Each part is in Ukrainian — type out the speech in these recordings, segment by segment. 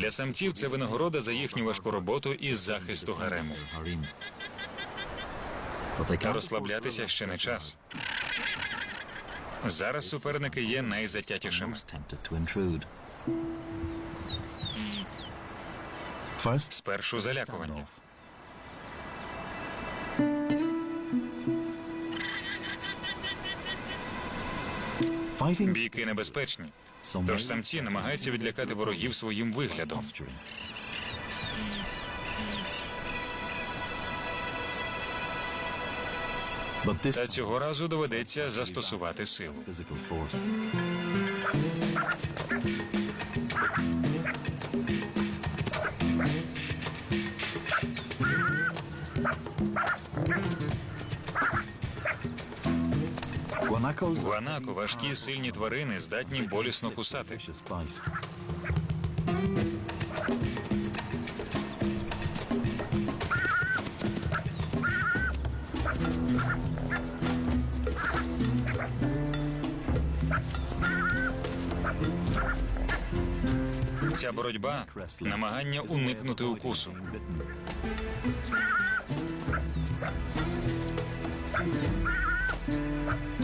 Для самців це винагорода за їхню важку роботу із захисту гарему. Та розслаблятися ще не час. Зараз суперники є найзатятішими. Спершу залякування. Бійки небезпечні, тож самці намагаються відлякати ворогів своїм виглядом. Та цього разу доведеться застосувати силу. Гуанако важкі сильні тварини здатні болісно кусати. Ця боротьба намагання уникнути укусу.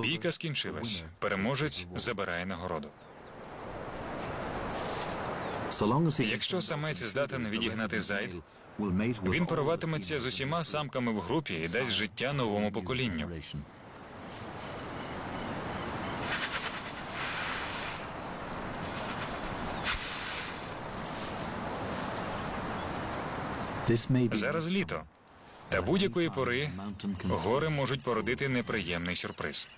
Бійка скінчилась. Переможець забирає нагороду. Якщо самець здатен відігнати зайд, він поруватиметься з усіма самками в групі і дасть життя новому поколінню. Зараз літо. Та будь-якої пори гори можуть породити неприємний сюрприз.